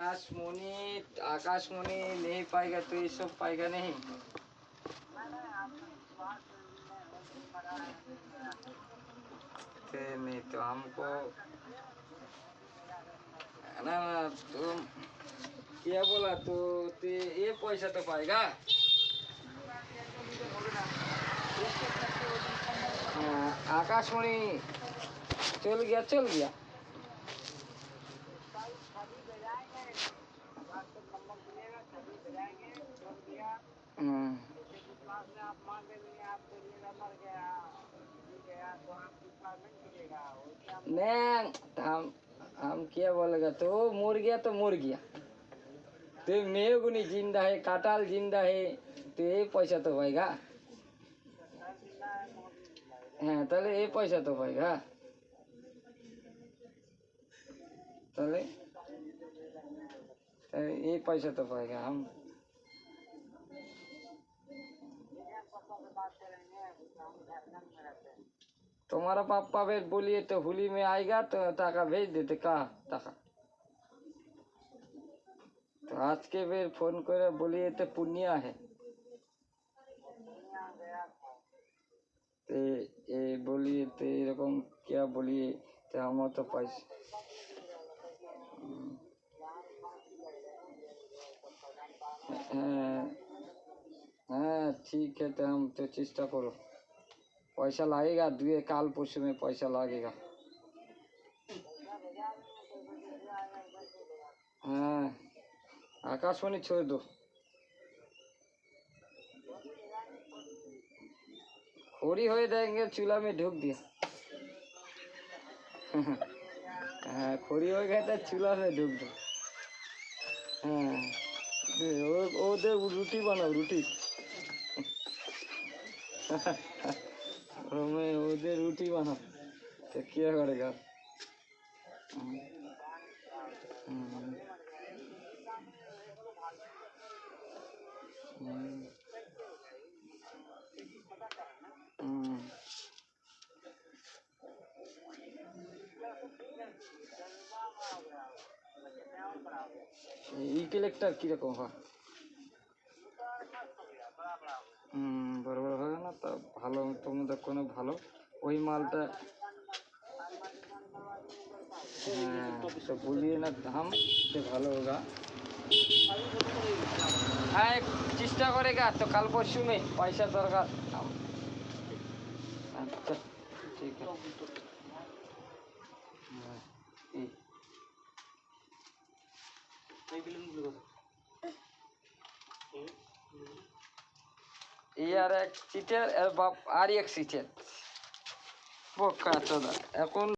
आकाशमणि आकाशमणि नहीं पाएगा तो ये सब पाएगा नहीं। ते नहीं तो हमको ना ना तुम क्या बोला तो ते ये पैसा तो पाएगा। हाँ, आकाशमणि चल गया चल गया। नहीं हम हम क्या बोलेगा तो मर गया तो मर गया तो मेघुनी जिंदा है काटाल जिंदा है तो ये पैसा तो पाएगा हाँ তাহলে এই পয়সা তো পাইগা তাহলে তাহলে এই পয়সা তো पाएगा हम तुम्हारा पापा भेज बोलिए तो होली में आएगा तो टाका भेज देते, कहा? टाका तो आज के बेर फ़ोन कर बोलिए तो पुनिया है। ते ये बोलिए तो ते रकम क्या बोलिए ते हम तो पैसा हाँ। हाँ ठीक है तो हम तो चेष्टा करो पैसा लगेगा दुए काल परसों में पैसा लगेगा हाँ आकाशवाणी छोड़ दो खोरी हो जाएँगे चूल्हा में ढूक दिया हाँ खोरी हो गया था चूल्हा में ढूक दो हाँ दे, वो वो दे वो रोटी बनाओ रोटी मैं वो दे रोटी बनाओ तो क्या करेगा हम्म, हम्म, हम्म, हम्म। এই কেলেকটার কিরকম হয় হুম বড় বড় হবে না তা ভালো, তোমাদের কোনো ভালো? ওই মালটা হ্যাঁ, বলিয়ে না দাম, সে ভালো হ্যাঁ চেষ্টা করে গা, তো কাল পরশু নেই, পয়সা দরকার। আচ্ছা ঠিক আছে। হ্যাঁ, এই। এই আর এক সিটের আর এক সিটের। বোকা চোদা। এখন